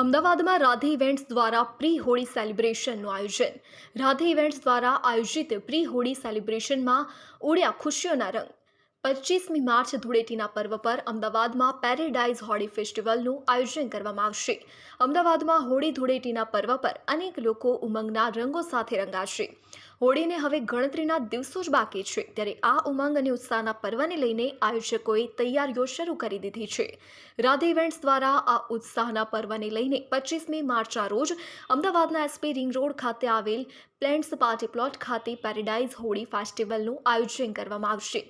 અમદાવાદમાં રાધે ઇવેન્ટ્સ દ્વારા પ્રી હોળી સેલિબ્રેશનનું આયોજન. રાધે ઇવેન્ટ્સ દ્વારા આયોજિત પ્રી હોળી સેલિબ્રેશનમાં ઉડ્યા ખુશીઓના રંગ. પચીસમી માર્ચ ધૂળેટીના પર્વ પર અમદાવાદમાં પેરેડાઇઝ હોળી ફેસ્ટિવલનું આયોજન કરવામાં આવશે. અમદાવાદમાં હોળી ધૂળેટીના પર્વ પર અનેક લોકો ઉમંગના રંગો સાથે રંગાશે. હોળીને હવે ગણતરીના દિવસો જ બાકી છે. ત્યારે આ ઉમંગ અને ઉત્સાહના પર્વને લઈને આયોજકોએ તૈયારીઓ શરૂ કરી દીધી છે. રાધે ઇવેન્ટ્સ દ્વારા આ ઉત્સાહના પર્વને લઈને પચીસમી માર્ચના રોજ અમદાવાદના એસપી રિંગ રોડ ખાતે આવેલ પ્લેન્ટ્સ પાર્ટી પ્લોટ ખાતે પેરેડાઇઝ હોળી ફેસ્ટિવલનું આયોજન કરવામાં આવશે.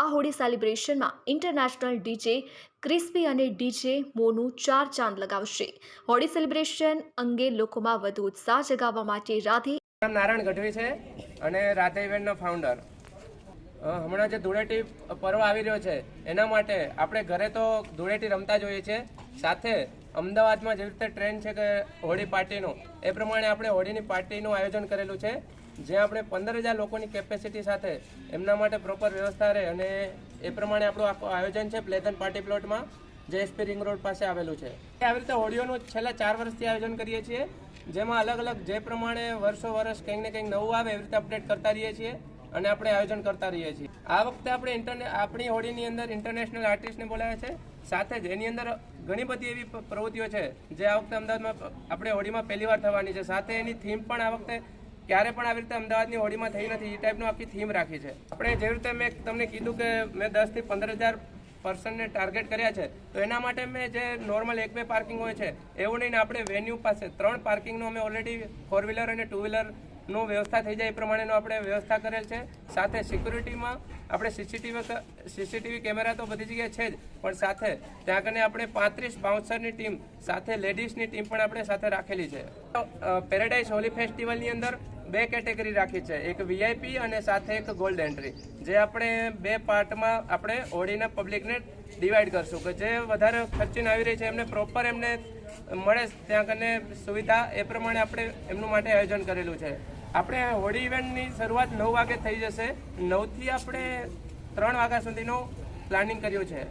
આ હોળી સેલિબ્રેશનમાં ઇન્ટરનેશનલ ડીજે ક્રિસ્પી અને ડીજે મોનું ચાર ચાંદ લગાવશે. હોળી સેલિબ્રેશન અંગે લોકોમાં વધુ ઉત્સાહ જગાવવા માટે રાધે નામ નારાયણ ગઢવી છે અને રાધે ઇવેન્ટનો ફાઉન્ડર હમણાં જે ધૂળેટી પર્વ આવી રહ્યો છે, એના માટે આપણે ઘરે તો ધૂળેટી રમતા જોઈએ છીએ. સાથે અમદાવાદમાં જેવી રીતે ટ્રેન્ડ છે કે હોળી પાર્ટીનું, એ પ્રમાણે આપણે હોળીની પાર્ટીનું આયોજન કરેલું છે, જ્યાં આપણે પંદર હજાર લોકોની કેપેસિટી સાથે એમના માટે પ્રોપર વ્યવસ્થા રહે અને એ પ્રમાણે આપણું આખું આયોજન છે પ્લેધન પાર્ટી પ્લોટમાં, જે એસપી રિંગ રોડ પાસે આવેલું છે. આવી રીતે હોળીઓનું છેલ્લા ચાર વર્ષથી આયોજન કરીએ છીએ. જેમાં અલગ અલગ જે પ્રમાણે વર્ષો વર્ષ કંઈક ને કંઈક નવું આવે એવી રીતે અપડેટ કરતા રહીએ છીએ અને આપણે આયોજન કરતા રહીએ છીએ. આ વખતે આપણે ઇન્ટરને આપણી હોળીની અંદર ઇન્ટરનેશનલ આર્ટિસ્ટને બોલાવ્યા છે. સાથે જ એની અંદર ઘણી બધી એવી પ્રવૃત્તિઓ છે જે આ વખતે અમદાવાદમાં આપણે હોળીમાં પહેલી વાર થવાની છે. સાથે એની થીમ પણ આ વખતે ક્યારે પણ આવી રીતે અમદાવાદની હોળીમાં થઈ નથી. એ ટાઈપનું આખી થીમ રાખી છે. આપણે જેવી રીતે મેં તમને કીધું કે મેં દસથી પંદર હજાર પર્સનને ટાર્ગેટ કર્યા છે, તો એના માટે મેં જે નોર્મલ એક બે પાર્કિંગ હોય છે, એવું નહીં આપણે વેન્યુ પાસે ત્રણ પાર્કિંગનું અમે ઓલરેડી ફોર વ્હીલર અને ટુ વ્હીલરનું વ્યવસ્થા થઈ જાય એ પ્રમાણેનો આપણે વ્યવસ્થા કરેલ છે. સાથે સિક્યુરિટીમાં આપણે સીસીટીવી સીસીટીવી કેમેરા તો બધી જગ્યાએ છે જ, પણ સાથે ત્યાં કને આપણે પાંત્રીસ બાઉન્સરની ટીમ સાથે લેડીઝની ટીમ પણ આપણે સાથે રાખેલી છે. પેરેડાઇઝ હોલી ફેસ્ટિવલની અંદર બે કેટેગરી રાખી છે. એક વીઆઈપી અને સાથે એક ગોલ્ડ એન્ટ્રી જે આપણે બે પાર્ટમાં આપણે હોળીના પબ્લિકને ડિવાઈડ કરશું કે જે વધારે ખર્ચીને આવી રહી છે, એમને પ્રોપર એમને મળે ત્યાં કને સુવિધા એ પ્રમાણે આપણે એમનું માટે આયોજન કરેલું છે. આપણે હોળી ઇવેન્ટની શરૂઆત નવ વાગે થઈ જશે. નવથી આપણે ત્રણ વાગ્યા સુધીનું પ્લાનિંગ કર્યું છે.